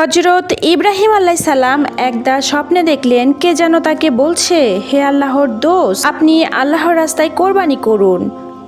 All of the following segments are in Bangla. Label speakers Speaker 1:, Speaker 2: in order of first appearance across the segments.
Speaker 1: হজরত ইব্রাহিম আল্লাহ সালাম একদা স্বপ্নে দেখলেন, কে যেন তাকে বলছে, হে আল্লাহর দোষ আপনি আল্লাহর রাস্তায় কোরবানি করুন।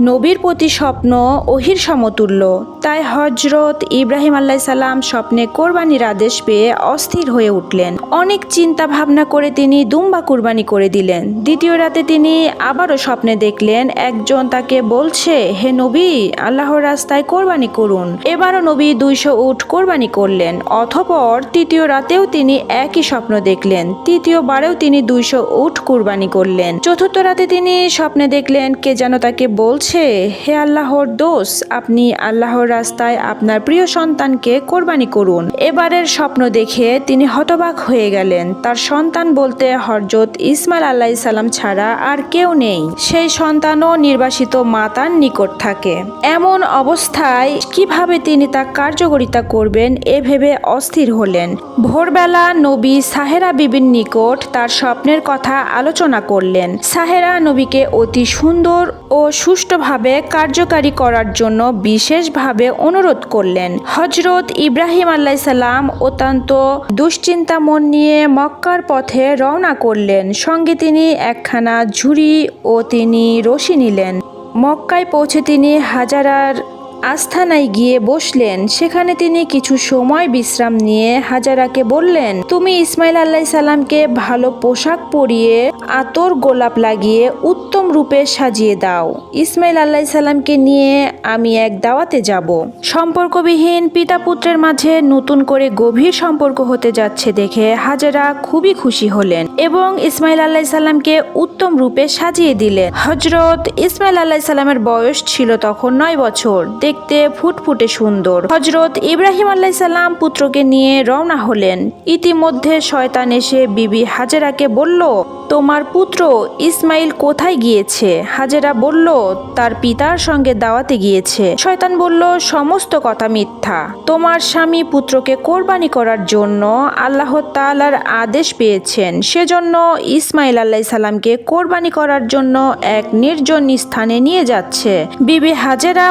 Speaker 1: নবীর প্রতি স্বপ্ন ওহির সমতুল্য। তাই হজরত ইব্রাহিম আল্লাহ সালাম স্বপ্নে কোরবানির আদেশ পেয়ে অস্থির হয়ে উঠলেন। অনেক চিন্তা ভাবনা করে তিনি দুম্বা কুরবানি করে দিলেন। দ্বিতীয় রাতে তিনি আবারও স্বপ্নে দেখলেন, একজন তাকে বলছে, হে নবী, আল্লাহর রাস্তায় কোরবানি করুন। এবারও নবী দুইশো উট কোরবানি করলেন, অথপর তৃতীয় রাতেও তিনি একই স্বপ্ন দেখলেন। তৃতীয়বারেও তিনি দুইশো উট কোরবানি করলেন। চতুর্থ রাতে তিনি স্বপ্নে দেখলেন, কে যেন তাকে বলছে হে আল্লাহর দোষ, আপনি আল্লাহর রাস্তায় আপনার প্রিয় সন্তানকে কোরবানি করুন। এবারের স্বপ্ন দেখে তিনি হতবাক হয়ে গেলেন। তার সন্তান বলতে হরজত ইসমাইল আল্লাহ সালাম ছাড়া আর কেউ নেই। সেই সন্তানও নির্বাসিত মাতার নিকট থাকে। এমন অবস্থায় কীভাবে তিনি তা কার্যকরিতা করবেন এ ভেবে অস্থির হলেন। ভোরবেলা নবী সাহেরা বিবির নিকট তার স্বপ্নের কথা আলোচনা করলেন। সাহেরা নবীকে অতি সুন্দর ও সুষ্ঠুভাবে কার্যকারী করার জন্য বিশেষভাবে অনুরোধ করলেন। হজরত ইব্রাহিম আল্লাহ সাল্লাম অত্যন্ত দুশ্চিন্তা মন নিয়ে মক্কার পথে রওনা করলেন। সঙ্গে তিনি একখানা ঝুড়ি ও তিনি রশি নিলেন। মক্কায় পৌঁছে তিনি হাজারার আস্থানায় গিয়ে বসলেন। সেখানে তিনি কিছু সময় বিশ্রাম নিয়ে হাজারাকে বললেন, তুমি ইসমাইল আল্লাহ সাল্লামকে ভালো পোশাক পরিয়ে আতর গোলাপ লাগিয়ে উত্তম রূপে সাজিয়ে দাও। ইসমাইল আল্লাহ সাল্লামকে নিয়ে আমি এক দাওয়াতে যাব। সম্পর্কবিহীন পিতা পুত্রের মাঝে নতুন করে গভীর সম্পর্ক হতে যাচ্ছে দেখে হাজারা খুবই খুশি হলেন এবং ইসমাইল আল্লাহ সাল্লামকে উত্তম রূপে সাজিয়ে দিলেন। হজরত ইসমাইল আল্লাহ সাল্লামের বয়স ছিল তখন নয় বছর। দেখতে ফুটফুটে সুন্দর। হজরত ইব্রাহিম আল্লাহ সাল্লাম পুত্রকে নিয়ে রওনা হলেন। ইতিমধ্যে শয়তান এসে বিবি হাজেরাকে বলল, তোমার পুত্র ইসমাইল কোথায় গিয়েছে? হাজেরা বলল, তার পিতার সঙ্গে দাওয়াতে গিয়েছে। শয়তান বলল, সমস্ত কথা মিথ্যা। তোমার স্বামী পুত্রকে কোরবানি করার জন্য আল্লাহ তাআলার আদেশ পেয়েছেন। সেজন্য ইসমাইল আল্লাহ সাল্লামকে কোরবানি করার জন্য এক নির্জন স্থানে নিয়ে যাচ্ছে। বিবি হাজেরা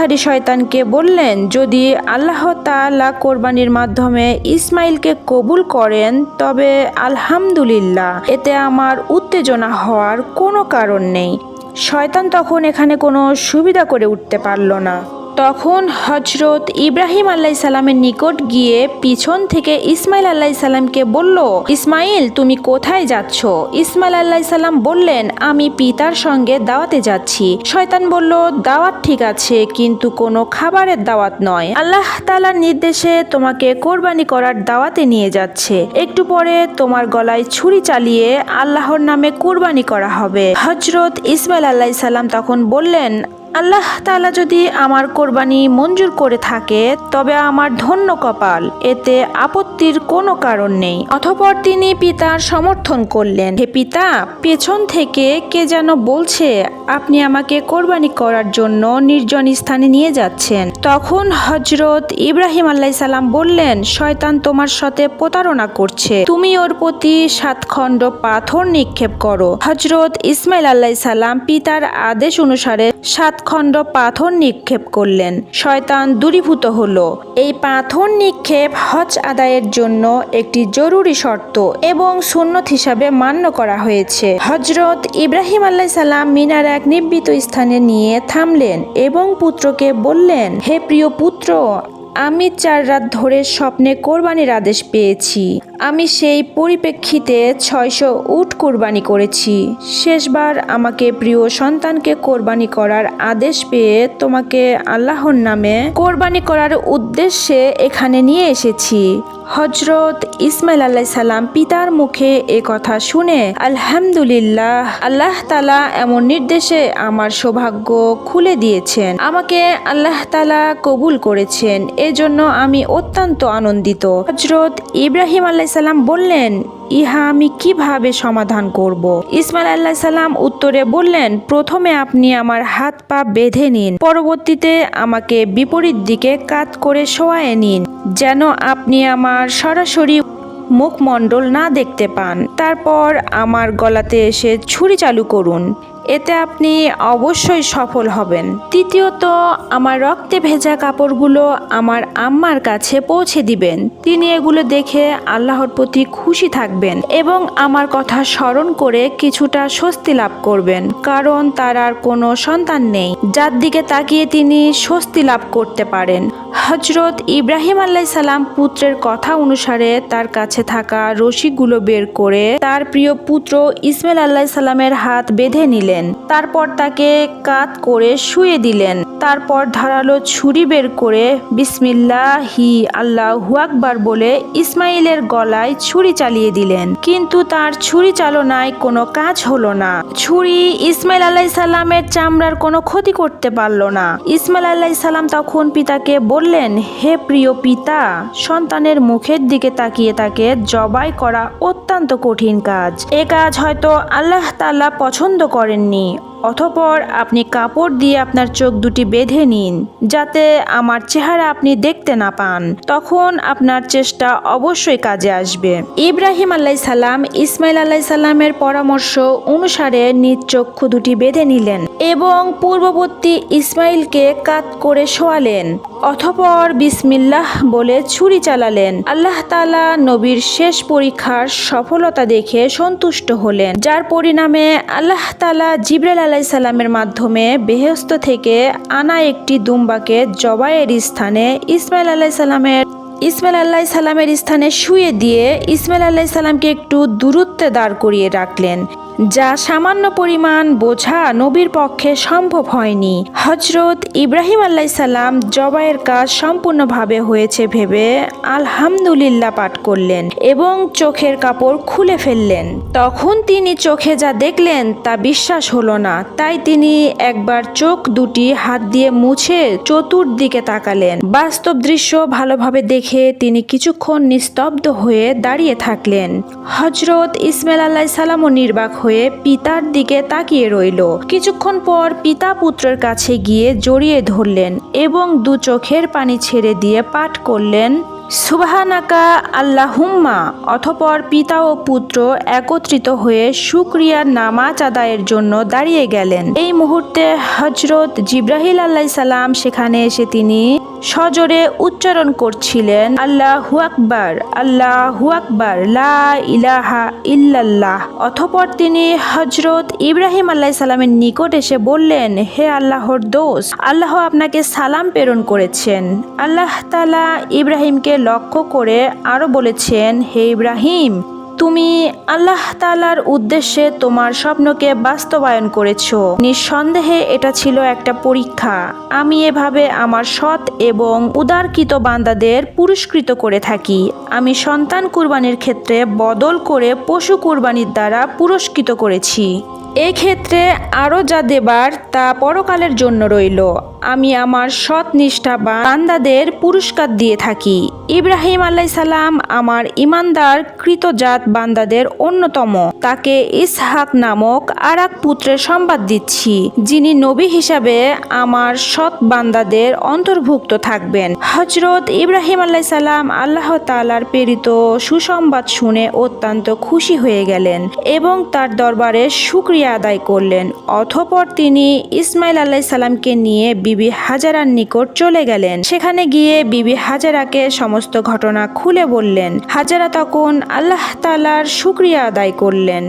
Speaker 1: মানুষধারী শয়তানকে বললেন, যদি আল্লাহ তালা কোরবানির মাধ্যমে ইসমাইলকে কবুল করেন, তবে আলহামদুলিল্লাহ, এতে আমার উত্তেজনা হওয়ার কোনো কারণ নেই। শয়তান তখন এখানে কোনো সুবিধা করে উঠতে পারল না। তখন হজরত ইব্রাহিম আল্লাহ সালামের নিকট গিয়ে পিছন থেকে ইসমাইল আল্লাহ সালামকে বলল, ইসমাইল, তুমি কোথায় যাচ্ছ? ইসমাইল আল্লাহ সালাম বললেন, আমি পিতার সঙ্গে দাওয়াতে যাচ্ছি। শয়তান বলল, দাওয়াত ঠিক আছে, কিন্তু কোনো খাবারের দাওয়াত নয়। আল্লাহ তালার নির্দেশে তোমাকে কোরবানি করার দাওয়াতে নিয়ে যাচ্ছে। একটু পরে তোমার গলায় ছুরি চালিয়ে আল্লাহর নামে কোরবানি করা হবে। হজরত ইসমাইল আল্লাহ সাল্লাম তখন বললেন আল্লাহ তালা যদি আমার কোরবানি মঞ্জুর করে থাকে, তবে আমার ধন্য কপাল। এতে আপত্তির কোনো কারণ নেই। অথপর তিনি পিতার সমর্থন করলেন। হে পিতা, পেছন থেকে কে যেন বলছে, আপনি আমাকে কোরবানি করার জন্য নির্জন স্থানে নিয়ে যাচ্ছেন। তখন হজরত ইব্রাহিম আল্লাহ সালাম বললেন, শয়তান তোমার সাথে প্রতারণা করছে। তুমি ওর প্রতি সাতখণ্ড পাথর নিক্ষেপ করো। হজরত ইসমাইল আল্লাহ সালাম পিতার আদেশ অনুসারে সাত খণ্ড পাথর নিক্ষেপ করলেন। শয়তান দূরীভূত হল। এই পাথর নিক্ষেপ হজ আদায়ের জন্য একটি জরুরি শর্ত এবং সুন্নত হিসাবে মান্য করা হয়েছে। হজরত ইব্রাহিম আল্লাহ সাল্লাম মিনার এক নিবৃত স্থানে নিয়ে থামলেন এবং পুত্রকে বললেন, হে প্রিয় পুত্র আমি চার রাত ধরে স্বপ্নে কোরবানির আদেশ পেয়েছি। আমি সেই পরিপ্রেক্ষিতে ছয়শো উট কোরবানি করেছি। শেষবার আমাকে প্রিয় সন্তানকে কোরবানি করার আদেশ পেয়ে তোমাকে আল্লাহর নামে কোরবানি করার উদ্দেশ্যে এখানে নিয়ে এসেছি। হজরত ইসমাইল আল্লাহ সালাম পিতার মুখে এ কথা শুনে, আলহামদুলিল্লাহ, আল্লাহ তালা এমন নির্দেশে আমার সৌভাগ্য খুলে দিয়েছেন। আমাকে আল্লাহ তালা কবুল করেছেন। এজন্য আমি অত্যন্ত আনন্দিত। হজরত ইব্রাহিম আল্লাহ সালাম বললেন ইহা আমি কীভাবে সমাধান করব। ইসমাইল আল্লাহ সাল্লাম উত্তরে বললেন, প্রথমে আপনি আমার হাত পা বেঁধে নিন, পরবর্তীতে আমাকে বিপরীত দিকে কাত করে শোয়ায় নিন, যেন আপনি আমার সরাসরি মুখমণ্ডল না দেখতে পান তারপর আমার গলাতে এসে ছুরি চালু করুন এতে আপনি অবশ্যই সফল হবেন। তৃতীয়ত, আমার রক্তে ভেজা কাপড়গুলো আমার আম্মার কাছে পৌঁছে দিবেন। তিনি এগুলো দেখে আল্লাহর প্রতি খুশি থাকবেন এবং আমার কথা স্মরণ করে কিছুটা স্বস্তি লাভ করবেন, কারণ তার আর কোনো সন্তান নেই, যার দিকে তাকিয়ে তিনি স্বস্তি লাভ করতে পারেন। হজরত ইব্রাহিম আল্লাহ সালাম পুত্রের কথা অনুসারে তার কাছে থাকা রশিগুলো বের করে তার প্রিয় পুত্র ইসমাইল আল্লাহ সালামের হাত বেঁধে নিলেন। তারপর তাকে কাত করে শুয়ে দিলেন। তারপর ধারালো ছুরি বের করে বিসমিল্লাহ, আল্লাহ হুয়াকবার বলে ইসমাইলের গলায় ছুরি চালিয়ে দিলেন। কিন্তু তার ছুরি চালনায় কোনো কাজ হলো না। ছুরি ইসমাইল আল্লাহ সাল্লামের চামড়ার কোনো ক্ষতি করতে পারল না। ইসমাইল আল্লাহ সাল্লাম তখন পিতাকে বললেন, হে প্রিয় পিতা, সন্তানের মুখের দিকে তাকিয়ে তাকে জবাই করা অত্যন্ত কঠিন কাজ। এ কাজ হয়তো আল্লাহ তাল্লাহ পছন্দ করেননি। অতপর আপনি কাপড় দিয়ে আপনার চোখ দুটি বেঁধে নিন, যাতে আমার চেহারা আপনি দেখতে না পান। তখন আপনার চেষ্টা অবশ্যই কাজে আসবে। ইব্রাহিম আল্লাহ সাল্লাম ইসমাইল আল্লাহ সাল্লামের পরামর্শ অনুসারে নিজ চক্ষু দুটি বেঁধে নিলেন এবং পূর্ববর্তী ইসমাইলকে কাত করে শোয়ালেন। অথপর বিসমিল্লাহ বলে ছুরি চালালেন। আল্লাহ তালা নবীর শেষ পরীক্ষার সফলতা দেখে সন্তুষ্ট হলেন, যার পরিণামে আল্লাহ তালা জিব্রাইল আলাহ সালামের মাধ্যমে বেহস্ত থেকে আনা একটি দুম্বাকে জবাইয়ের স্থানে ইসমাইল আলাই সাল্লামের ইসমাইল আল্লাহ সাল্লামের স্থানে শুয়ে দিয়ে ইসমাইল আল্লাহ সাল্লামকে একটু দূরত্বে দাঁড় করিয়ে রাখলেন, যা সামান্য পরিমাণ বোঝা নবীর পক্ষে সম্ভব হয়নি। হজরত ইব্রাহিম আল্লাহ সাল্লাম জবাইয়ের কাজ সম্পূর্ণভাবে হয়েছে ভেবে আলহামদুলিল্লাহ পাঠ করলেন এবং চোখের কাপড় খুলে ফেললেন। তখন তিনি চোখে যা দেখলেন তা বিশ্বাস হলো না। তাই তিনি একবার চোখ দুটি হাত দিয়ে মুছে চতুর্দিকে তাকালেন। বাস্তব দৃশ্য ভালোভাবে দেখে তিনি কিছুক্ষণ নিস্তব্ধ হয়ে দাঁড়িয়ে থাকলেন। হজরত ইসমাইল আল্লাহ সালামও নির্বাক হয়ে পিতার দিকে তাকিয়ে রইল। কিছুক্ষণ পর পিতা পুত্রের কাছে গিয়ে জড়িয়ে ধরলেন এবং দু চোখের পানি ছেড়ে দিয়ে পাঠ করলেন সুবাহানাকা আল্লাহুম্মা, অথপর পিতা ও পুত্র একত্রিত হয়ে শুক্রিয়ার নামাজ আদায়ের জন্য দাঁড়িয়ে গেলেন। এই মুহূর্তে হজরত জিব্রাহিল আল্লাহ সালাম সেখানে এসে তিনি সজোরে উচ্চারণ করছিলেন, আল্লাহ আকবার আল্লাহ আকবার, লা ইলাহা ইল্লাল্লাহ। অথপর তিনি হজরত ইব্রাহিম আল্লাহ সালামের নিকট এসে বললেন, হে আল্লাহর দোষ আল্লাহ আপনাকে সালাম প্রেরণ করেছেন। আল্লাহ তালা ইব্রাহিমকে লক্ষ্য করে আরও বলেছেন, হে ইব্রাহিম, তুমি আল্লাহ তালার উদ্দেশ্যে তোমার স্বপ্নকে বাস্তবায়ন করেছ। নিঃসন্দেহে এটা ছিল একটা পরীক্ষা। আমি এভাবে আমার সৎ এবং উদারকৃত বান্দাদের পুরস্কৃত করে থাকি। আমি সন্তান কুরবানির ক্ষেত্রে বদল করে পশু কুরবানির দ্বারা পুরস্কৃত করেছি। এক্ষেত্রে আরও যা দেবার তা পরকালের জন্য রইল। আমি আমার সৎ নিষ্ঠা বান্দাদের পুরস্কার দিয়ে থাকি। ইব্রাহিম সালাম আমার ইমানদার কৃতজাত বান্দাদের অন্যতম। তাকে ইসহাক নামক আর এক পুত্রের সংবাদ দিচ্ছি, যিনি নবী হিসাবে আমার সৎ বান্দাদের অন্তর্ভুক্ত থাকবেন। হজরত ইব্রাহিম সালাম আল্লাহ তালার প্রেরিত সুসংবাদ শুনে অত্যন্ত খুশি হয়ে গেলেন এবং তার দরবারে শুক্রিয়া আদায় করলেন। অথপর তিনি ইসমাইল আল্লাহ সালামকে নিয়ে বিবি হাজারার নিকট চলে গেলেন। সেখানে গিয়ে বিবি হাজারাকে সমস্ত ঘটনা খুলে বললেন। হাজারা তখন আল্লাহ তালার শুক্রিয়া আদায় করলেন।